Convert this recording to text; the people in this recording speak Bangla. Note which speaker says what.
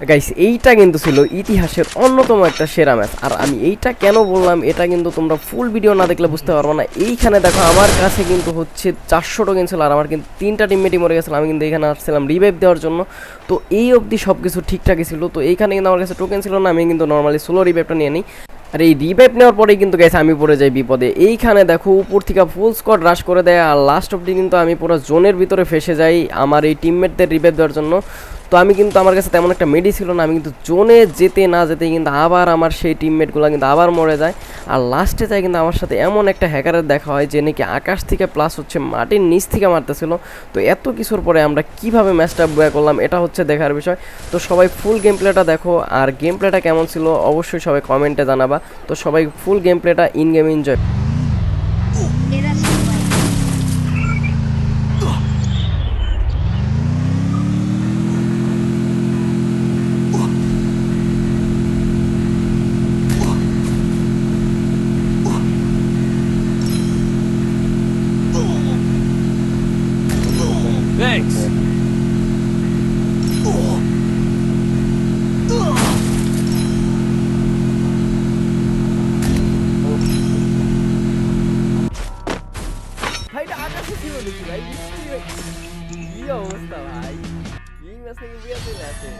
Speaker 1: গাইস এইটা কিন্তু ছিল ইতিহাসের অন্যতম একটা সেরা ম্যাচ। আর আমি এইটা কেন বললাম, এটা কিন্তু তোমরা ফুল ভিডিও না দেখলে বুঝতে পারব না। এইখানে দেখো, আমার কাছে কিন্তু হচ্ছে চারশো টোকেন ছিল, আর আমার কিন্তু তিনটা টিমমেটই মরে গেছিল। আমি কিন্তু এখানে আসছিলাম রিভাইভ দেওয়ার জন্য। তো এই অবধি সব কিছু ঠিকঠাকই ছিল। তো এইখানে কিন্তু আমার কাছে টোকেন ছিল না, আমি কিন্তু নর্মালি সোলো রিভাইভটা নিয়ে নিই। আর এই রিভাইভ নেওয়ার পরেই কিন্তু গেছে আমি পড়ে যাই বিপদে। এইখানে দেখো, উপর থেকে ফুল স্কোয়াড রাশ করে দেয়, আর লাস্ট অবধি কিন্তু আমি পুরো জোনের ভিতরে ফেসে যাই আমার এই টিমমেটদের রিভাইভ দেওয়ার জন্য। তো আমি কিন্তু আমার কাছে তেমন একটা মেডি ছিল না, আমি কিন্তু জোনে যেতে না যেতে কিন্তু আবার আমার সেই টিমমেটগুলো কিন্তু আবার মরে যায়। আর লাস্টে যায় কিন্তু আমার সাথে এমন একটা হ্যাকারের দেখা হয় যে নাকি আকাশ থেকে প্লাস হচ্ছে মাটির নিচ থেকে মারতেছিল। তো এত কিছুর পরে আমরা কীভাবে ম্যাচটা বয়া করলাম, এটা হচ্ছে দেখার বিষয়। তো সবাই ফুল গেম প্লেটা দেখো, আর গেম প্লেটা কেমন ছিল অবশ্যই সবাই কমেন্টে জানাবা। তো সবাই ফুল গেম প্লেটা ইন গেম এনজয়
Speaker 2: Thanks.
Speaker 1: ভাইটা আকাশে ছিল নাকি ভাই কি অবস্থা ভাই এই ম্যাচ থেকে বিয়ে চলে আসে